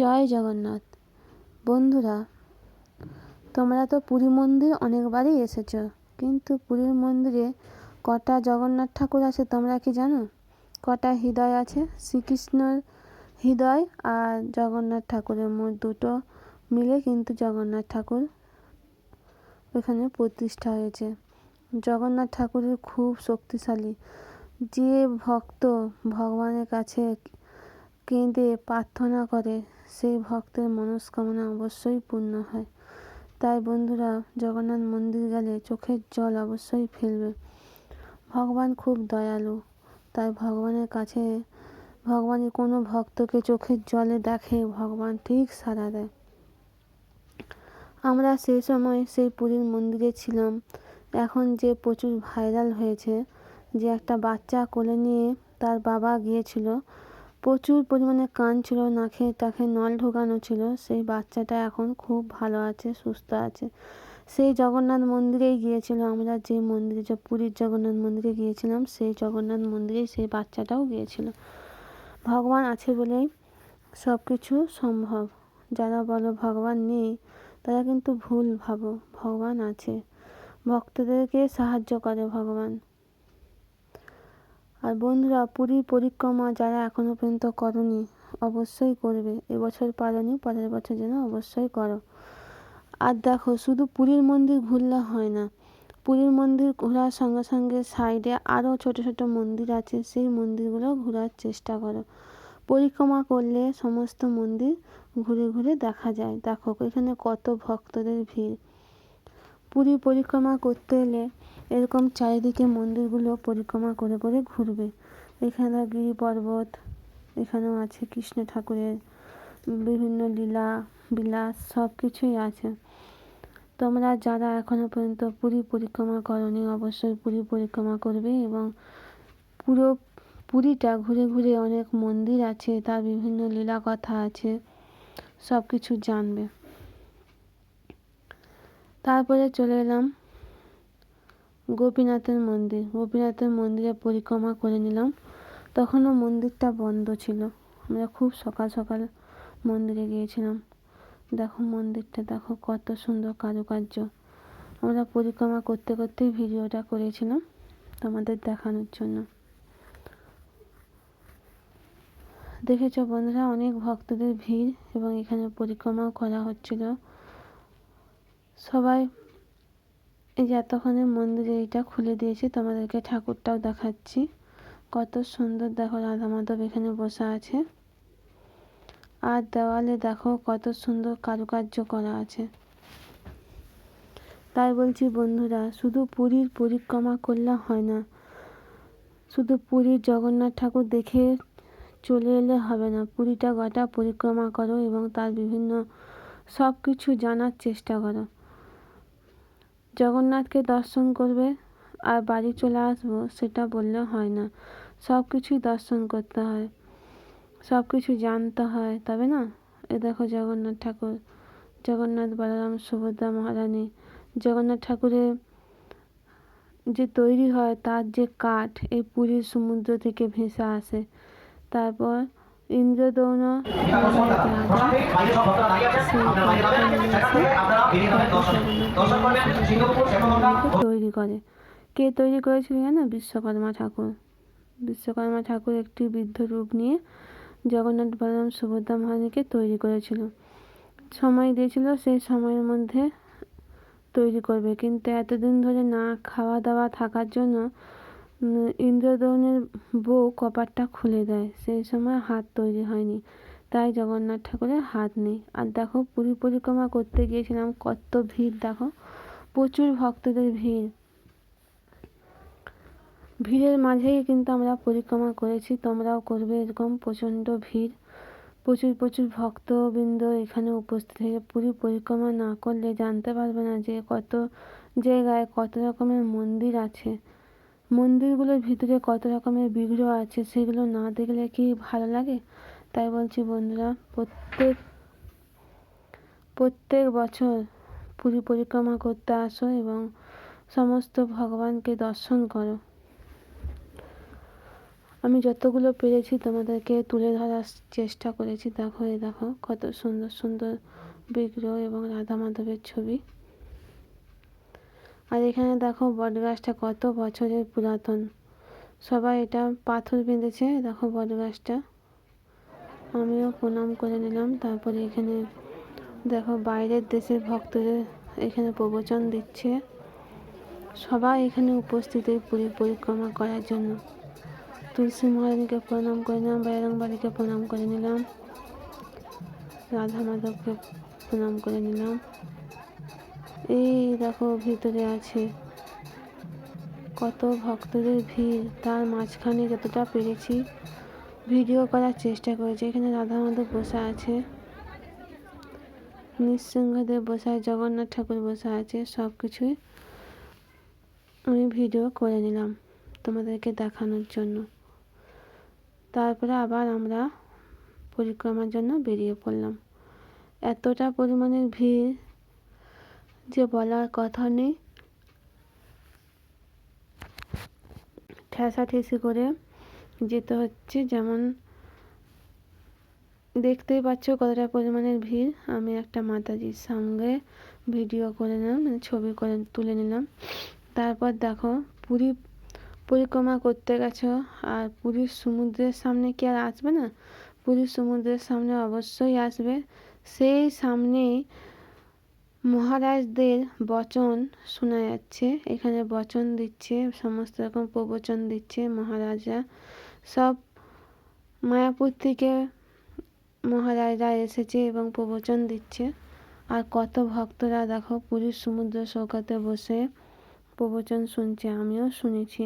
জয় জগন্নাথ। বন্ধুরা, তোমরা তো পুরী মন্দির অনেকবারই এসেছ, কিন্তু পুরীর মন্দিরে কটা জগন্নাথ ঠাকুর আছে তোমরা কি জানো? কটা হৃদয় আছে? শ্রীকৃষ্ণর হৃদয় আর জগন্নাথ ঠাকুরের মোট দুটো মিলে কিন্তু জগন্নাথ ঠাকুর এখানে প্রতিষ্ঠা হয়েছে। জগন্নাথ ঠাকুরের খুব শক্তিশালী। যে ভক্ত ভগবানের কাছে কেঁদে প্রার্থনা করে সেই ভক্তের মনস্কামনা অবশ্যই পূর্ণ হয়। তাই বন্ধুরা, জগন্নাথ মন্দির গেলে চোখের জল অবশ্যই ফেলবে। ভগবান খুব দয়ালু। তাই ভগবানের কাছে ভগবানের কোনো ভক্তকে চোখের জলে দেখে ভগবান ঠিক সাড়া দেয়। আমরা সেই সময় সেই পুরীর মন্দিরে ছিলাম। এখন যে প্রচুর ভাইরাল হয়েছে, যে একটা বাচ্চা কোলে নিয়ে তার বাবা গিয়েছিল প্রচুর পরিমাণে কান ছিল, নাকে তাকে নল ঢোকানো ছিল। সেই বাচ্চাটা এখন খুব ভালো আছে, সুস্থ আছে। সেই জগন্নাথ মন্দিরেই গিয়েছিল আমরা, যে মন্দিরে, যে পুরীর জগন্নাথ মন্দিরে গিয়েছিলাম, সেই জগন্নাথ মন্দিরেই সেই বাচ্চাটাও গিয়েছিল। ভগবান আছে বলেই সব কিছু সম্ভব। যারা বলো ভগবান নেই, তারা কিন্তু ভুল ভাবো, ভগবান আছে। ভক্তদেরকে সাহায্য করে ভগবান। আর বন্ধুরা, পুরীর পরিক্রমা যারা এখনও পর্যন্ত করনি, অবশ্যই করবে। এবছর পারনি, পরের বছর যেন অবশ্যই করো। আর দেখো, শুধু পুরীর মন্দির ঘুরলে হয় না। পুরীর মন্দির ঘোরার সঙ্গে সঙ্গে সাইডে আরও ছোট ছোট মন্দির আছে, সেই মন্দিরগুলো ঘোরার চেষ্টা করো। পরিক্রমা করলে সমস্ত মন্দির ঘুরে ঘুরে দেখা যায়। দেখো, এখানে কত ভক্তদের ভিড়। পুরী পরিক্রমা করতে এলে এরকম চারিদিকে মন্দিরগুলো পরিক্রমা করে করে ঘুরবে। এখানে গিরি পর্বত এখানেও আছে কৃষ্ণ ঠাকুরের বিভিন্ন লীলা, বিলাস সব কিছুই আছে। তোমরা যারা এখনও পর্যন্ত পুরী পরিক্রমা করনি, অবশ্যই পুরী পরিক্রমা করবে এবং পুরো পুরীটা ঘুরে ঘুরে অনেক মন্দির আছে, তার বিভিন্ন লীলা কথা আছে সব কিছু জানবে। তারপরে চলে এলাম গোপীনাথের মন্দির। গোপীনাথের মন্দিরে পরিক্রমা করে নিলাম। তখনও মন্দিরটা বন্ধ ছিল। আমরা খুব সকাল সকাল মন্দিরে গিয়েছিলাম। দেখো মন্দিরটা, দেখো কত সুন্দর কারুকার্য। আমরা পরিক্রমা করতে করতে ভিডিওটা করেছিলাম তোমাদের দেখানোর জন্য। দেখেছ বন্ধুরা, অনেক ভক্তদের ভিড় এবং এখানে পরিক্রমাও করা হচ্ছিল। সবাই এই যে এতক্ষণে মন্দিরে এটা খুলে দিয়েছি, তোমাদেরকে ঠাকুরটাও দেখাচ্ছি। কত সুন্দর দেখো রাধা মাধব এখানে বসে আছে। আর দেওয়ালে দেখো কত সুন্দর কারুকার্য করা আছে। তাই বলছি বন্ধুরা, শুধু পুরীর পরিক্রমা করলে হয় না। শুধু পুরীর জগন্নাথ ঠাকুর দেখে চলে এলে হবে না। পুরীটা গোটা পরিক্রমা করো এবং তার বিভিন্ন সব কিছু জানার চেষ্টা করো। জগন্নাথকে দর্শন করবে আর বাড়ি চলে আসব সেটা বললে হয় না। সব কিছুই দর্শন করতে হয়। সব কিছু জানতে হয়, তবে না? এ দেখো জগন্নাথ ঠাকুর, জগন্নাথ বলরাম, সুভদ্রা মহারানী। জগন্নাথ ঠাকুরের যে তৈরি হয়, তার যে কাঠ এই পুরীর সমুদ্র থেকে ভেসে আসে। তারপর ইন্দ্রদৌন তৈরি করে। কে তৈরি করেছিল জানো? বিশ্বকর্মা ঠাকুর। বিশ্বকর্মা ঠাকুর একটি বৃদ্ধ রূপ নিয়ে জগন্নাথ বলরাম সুভদ্রা মহারানীকে তৈরি করেছিল। সময় দিয়েছিল সেই সময়ের মধ্যে তৈরি করবে। কিন্তু এতদিন ধরে না খাওয়া দাওয়া থাকার জন্য ইন্দ্রদৌনের বউ কপারটা খুলে দেয়। সেই সময় হাত তৈরি হয়নি। তাই জগন্নাথ ঠাকুরের হাত নেই। আর দেখো, পুরী পরিক্রমা করতে গিয়েছিলাম, কত ভিড়, দেখো। প্রচুর ভক্তদের ভিড়। ভিড়ের মাঝেই কিন্তু আমরা পরিক্রমা করেছি। তোমরাও করবে এরকম প্রচণ্ড ভিড়। প্রচুর প্রচুর ভক্তবৃন্দ এখানে উপস্থিত হয়ে পুরী পরিক্রমা না করলে জানতে পারবে না যে কত জায়গায় কত রকমের মন্দির আছে। মন্দিরগুলোর ভিতরে কত রকমের বিগ্রহ আছে সেগুলো না দেখলে কি ভালো লাগে? তাই বলছি বন্ধুরা, প্রত্যেক প্রত্যেক বছর পুরী পরিক্রমা করতে আসো এবং সমস্ত ভগবানকে দর্শন করো। আমি যতগুলো পেরেছি তোমাদেরকে তুলে ধরার চেষ্টা করেছি। দেখো, এই দেখো, কত সুন্দর সুন্দর বিগ্রহ এবং রাধা মাধবের ছবি। আর এখানে দেখো বটগাছটা কত বছরের পুরাতন। সবাই এটা পাথর বেঁধেছে, দেখো বটগাছটা। আমিও প্রণাম করে নিলাম, তারপরে এখানে দেখো বাইরের দেশের ভক্তদের এখানে প্রবচন দিচ্ছে। সবাই এখানে উপস্থিত এই পুরী পরিক্রমা করার জন্য। তুলসী মহারানীকে প্রণাম করে নিলাম বাইরংবাড়িকে প্রণাম করে নিলাম, রাধা মাধবকে প্রণাম করে নিলাম। এই দেখো ভিতরে আছে। কত ভক্তদের ভিড়। তার মাঝখানে যতটা পেরেছি। ভিডিও করার চেষ্টা করেছি। এখানে রাধা মাধব বসে আছে। নৃসিংহদেব বসে আছে, জগন্নাথ ঠাকুর বসে আছে সব কিছুই আমি ভিডিও করে নিলাম তোমাদেরকে দেখানোর জন্য। তারপরে আবার আমরা পরিক্রমার জন্য বেরিয়ে পড়লাম। এতটা পরিমাণের ভিড় যে বলার কথা নেই। ঠেসাঠেসি করে যেতে হচ্ছে। যেমন দেখতেই পাচ্ছ কতটা পরিমাণের ভিড়। আমি একটা মাতাজির সঙ্গে ভিডিও করে নিলাম মানে ছবি করে তুলে নিলাম। তারপর দেখো, পুরী পরিক্রমা করতে গেছো, আর পুরীর সমুদ্রের সামনে কি আর আসবে না? পুরীর সমুদ্রের সামনে অবশ্যই আসবে। সেই সামনেই মহারাজদের বচন শোনা যাচ্ছে। এখানে বচন দিচ্ছে, সমস্ত রকম প্রবচন দিচ্ছে মহারাজা সব মায়াপুর থেকে মহারাজরা এসেছে এবং প্রবচন দিচ্ছে। আর কত ভক্তরা দেখো পুরীর সমুদ্র সৈকতে বসে প্রবচন শুনছে, আমিও শুনেছি।